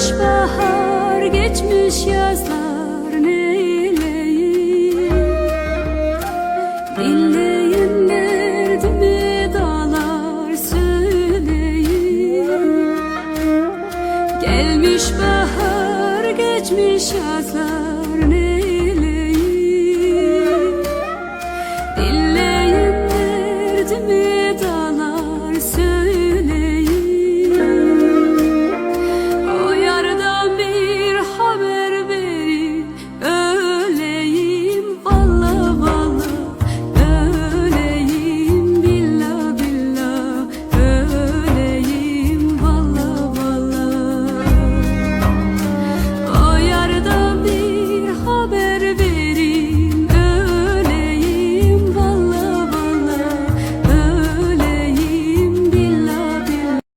Geçmiş bahar, geçmiş yazlar neyleyim? Dinleyin derdimi dağlar söyleyin Gelmiş bahar, geçmiş yazlar neyleyim? Dinleyin